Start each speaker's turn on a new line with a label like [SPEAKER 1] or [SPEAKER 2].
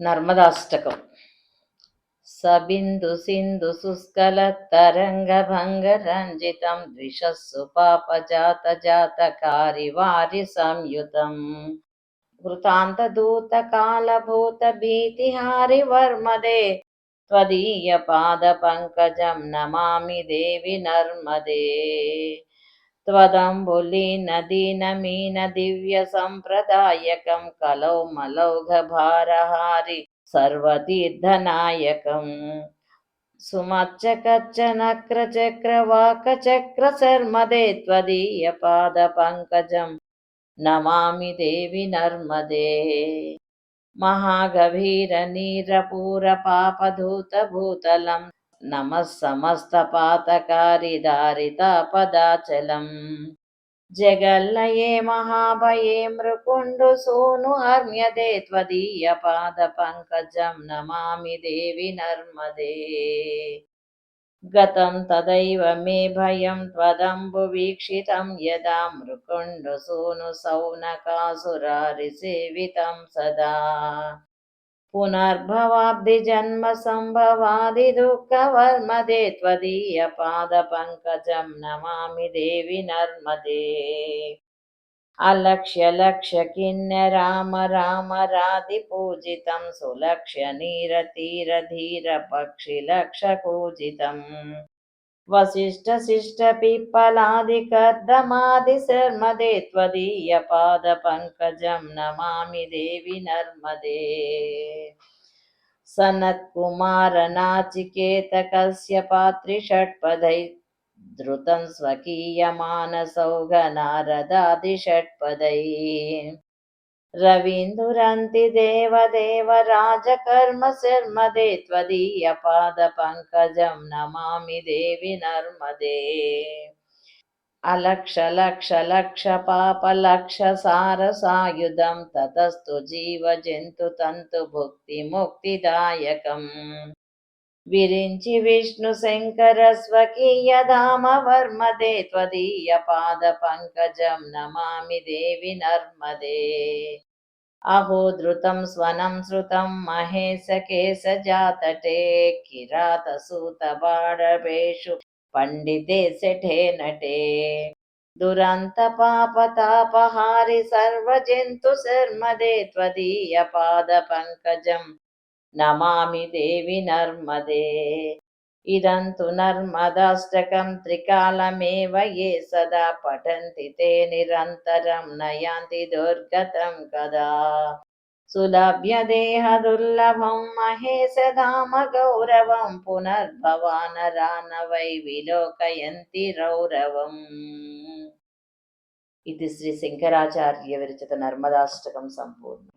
[SPEAKER 1] నర్మదాష్టకం సబిందు సింధు శుష్కలత్తరంగ భంగ రంజితం ద్విషస్సు పాప జాత జాతకారి వారి సంయుతం వృతాంత దూత కాలభూత భీతిహారి వర్మదే त्वदीय पादपङ्कजं नमामि देवि नर्मदे त्वदम्बुलीनदीनमीन दिव्यसम्प्रदायकं कलौ मलौघभारहारि सर्वतीर्थनायकम् सुमच्चकच्चनक्रचक्रवाकचक्रशर्मदे त्वदीयपादपङ्कजं नमामि देवि नर्मदे నమ సమస్త పాతకారి దారితాపదాచలం జగల్లయే మహాభయే మృకుండు సూను అర్మ్యదే త్వదీయ పాద పంకజం నమామి దేవి నర్మదే. గతం తదైవ మే భయం త్వదంబు వీక్షితం యదా మృకుండు సూను సౌనకాసురారి సేవితం సదా. पुनर्भवाब्धिजन्मसम्भवादिदुःखवर्मदे त्वदीयपादपङ्कजं नमामि देवि नर्मदे अलक्ष्य लक्ष्य किन्य राम राम राधिपूजितं सुलक्ष्य नीरतीरधीर पक्षिलक्षपूजितम् वसिष्ठशिष्टपिप्पलादिकर्दमादिशर्मदे त्वदीयपादपङ्कजं नमामि देवि नर्मदे सनत्कुमारनाचिकेतकस्य पात्रिषट्पदै धृतं स्वकीयमानसौघनारदादिषट्पदैः రవీందురంతి దేవదేవ రాజకర్మ శర్మదే త్వదీయ పాద పంకజం నమామి దేవి నర్మదే. అలక్ష లక్ష లక్ష పాప లక్ష సార సాయుధం తతస్తు జీవ జంతు తంతు భుక్తి ముక్తిదాయకం విరించి విష్ణు శంకర స్వకీయ ధామ వర్మదే త్వదీయ పాద పంకజం నమామి దేవి నర్మదే. అహో ధృతం స్వనం శృతం మహేశ కేశ జాతటే కిరాత సూత బాడవేషు పండితే శఠే నటే. దురంత పాపతాపహారి సర్వజంతు శర్మదే త్వదీయ పాద పంకజం నమామి దేవి నర్మదే. ఇదంతు నర్మదాష్టకం త్రికాలమేవ ఏ సదా పఠంతి తే నిరంతరం నయాంతి దుర్గతం కదా. సులభ్య దేహ దుర్లభం మహేశ ధామ గౌరవం పునర్భవాన రాన వై విలోకయంతి రౌరవం. ఇది శ్రీ శంకరాచార్య విరచిత నర్మదాష్టకం సంపూర్ణం.